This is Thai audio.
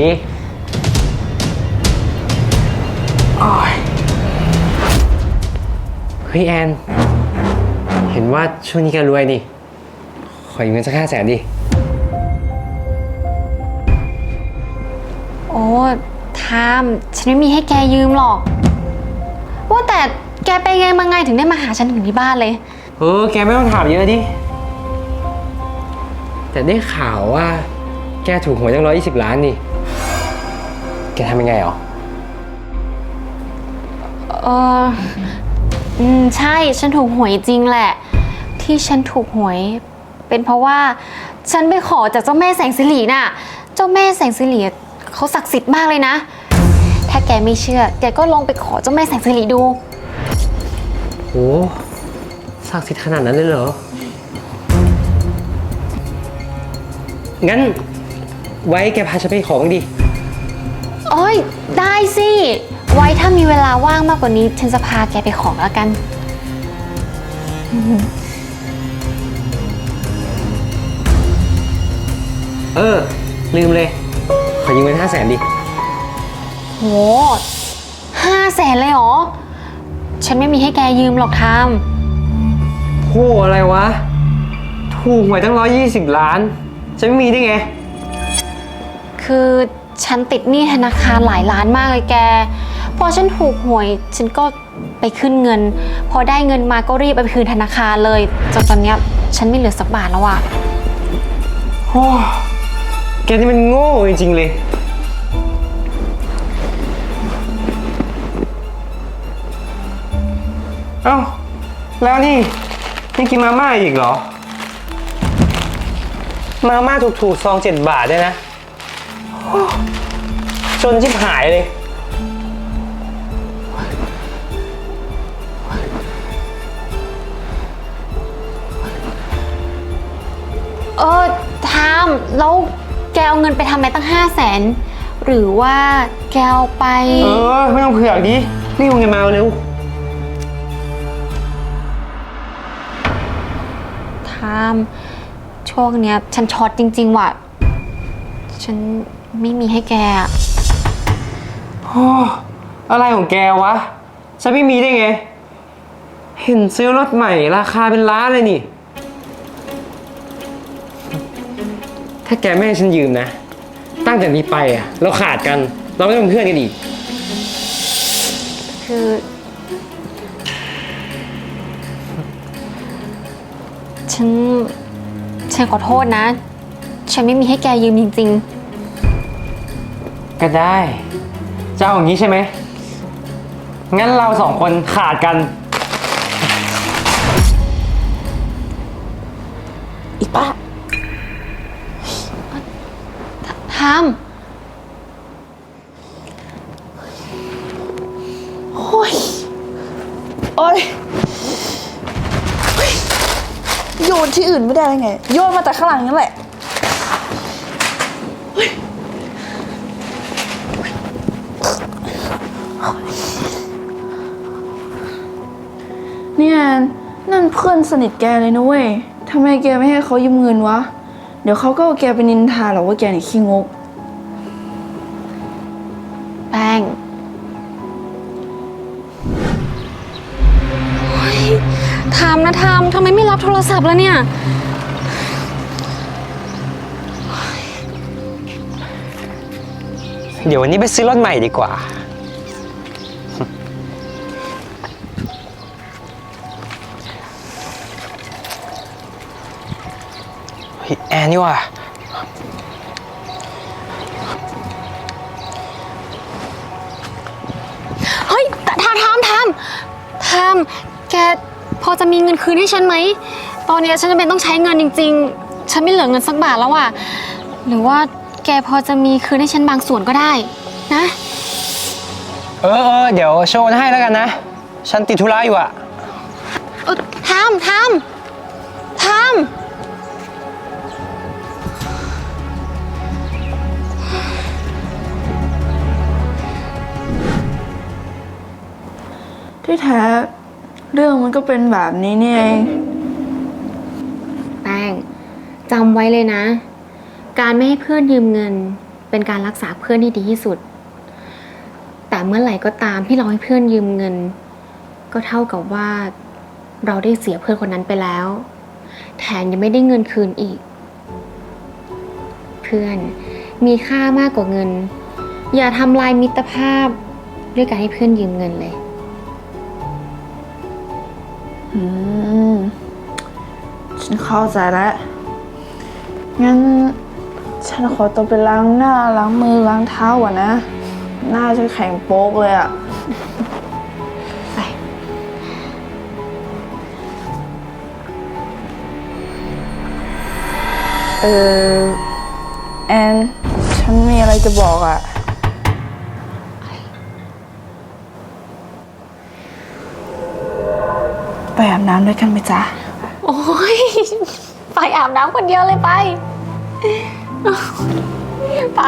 ดิโอ้ยเฮ้ยแอน เห็นว่าช่วงนี้แกรวยนี่ ขอยืมเงินสักห้าแสนดิ โอ้ทามฉันไม่มีให้แกยืมหรอก ว่าแต่แกไปไงมาไงถึงได้มาหาฉันถึงที่บ้านเลย เออ แกไม่ต้องถามเยอะดิ แต่ได้ข่าวว่า แกถูกหวยตั้งร้อยยี่สิบล้านนี่ แกทำยังไงหรอ เอออืมใช่ฉันถูกหวยจริงแหละ ที่ฉันถูกหวย เป็นเพราะว่าฉันไปขอจากเจ้าแม่แสงสิริน่ะ เจ้าแม่แสงสิริเขาศักดิ์สิทธิ์มากเลยนะ ถ้าแกไม่เชื่อ แกก็ลองไปขอเจ้าแม่แสงสิริดู โหศักดิ์สิทธิ์ขนาดนั้นเลยเหรอ งั้น ไว้แกพาฉันไปขอบ้างดิ โอ้ยได้สิ ไว้ถ้ามีเวลาว่างมากกว่านี้ ฉันจะพาแกไปขอแล้วกัน เออ ลืมเลย ขอยืมเงินห้าแสนดิ โหห้าแสนเลยเหรอ ฉันไม่มีให้แกยืมหรอกทามโหอะไรวะ ถูกหวยตั้งร้อยยี่สิบล้าน จะไม่มีได้ไง คือ ฉันติดหนี้ธนาคารหลายล้านมากเลยแก พอฉันถูกหวยฉันก็ไปขึ้นเงิน พอได้เงินมาก็รีบเอาไปคืนธนาคารเลยจนตอนเนี้ยฉันไม่เหลือสักบาทแล้วอะโอ้แกนี่มันโง่จริงๆเลย เอ้า แล้วนี่ยังกินมาม่าอีกเหรอ มาม่าถูกๆซองเจ็ดบาทด้วยนะ โอ้จนชิบหายเลย เออทามแล้วแกเอาเงินไปทำอะไรตั้งห้าแสนหรือว่าแกเอาไป เออ ไม่ต้องเผือกดิรีบเอาเงินมาเร็ว ทามช่วงเนี้ย ฉันช็อตจริง ๆ ว่ะ ฉัน ไม่มีให้แกอะโอ้อะไรของแกวะ ฉันไม่มีได้ไง เห็นซื้อรถใหม่ราคาเป็นล้านเลยนี่ ถ้าแกไม่ให้ฉันยืมนะ ตั้งแต่นี้ไปอะเราขาดกัน เราไม่ต้องเป็นเพื่อนกันอีก คือ ฉัน ฉันขอโทษนะ ฉันไม่มีให้แกยืมจริง ก็ได้จะเอาอย่างนี้ใช่ไหม งั้นเราสองคนขาดกัน อีป้าๆทามโอ้ย โอ้ยเฮ้ย โยนที่อื่นไม่ได้ยังไง โยนมาจากข้างหลังนั่นแหละ เพื่อนสนิทแกเลยนะเว้ยทำไมแกไม่ให้เขายืมเงินวะ เดี๋ยวเขาก็เอาแกไปนินทาหรอกว่าแกเนี่ยขี้งก แป้งโอ๊ยทามนะทามทำไมไม่รับโทรศัพท์แล้วเนี่ย เดี๋ยววันนี้ไปซื้อรถใหม่ดีกว่า เฮ้ยแอนนี่ว่ะเฮ้ยทามทามทามทามแกพอจะมีเงินคืนให้ฉันไหม ตอนเนี้ยฉันจำเป็นต้องใช้เงินจริง ๆ ฉันไม่เหลือเงินสักบาทแล้วอะหรือว่าแกพอจะมีคืนให้ฉันบางส่วนก็ได้ นะ เออเออเดี๋ยวโชว์ให้แล้วกันนะ ฉันติดธุระอยู่อะเออทามทามทาม ที่แท้เรื่องมันก็เป็นแบบนี้นี่เอง แป้งจำไว้เลยนะ การไม่ให้เพื่อนยืมเงิน เป็นการรักษาเพื่อนที่ดีที่สุด แต่เมื่อไหร่ก็ตามที่เราให้เพื่อนยืมเงิน ก็เท่ากับว่าเราได้เสียเพื่อนคนนั้นไปแล้ว แถมยังไม่ได้เงินคืนอีก เพื่อนมีค่ามากกว่าเงิน อย่าทำลายมิตรภาพด้วยการให้เพื่อนยืมเงินเลย อืม ฉันเข้าใจแล้ว งั้น ฉันขอตัวไปล้างหน้าล้างมือล้างเท้าก่อนนะ หน้าฉันแข็งโป๊กเลยอะไปเออแอน ฉันมีอะไรจะบอกอะ ไปอาบน้ำด้วยกันไหมจ๊ะ โอ้ยไปอาบน้ำคนเดียวเลยไป ไป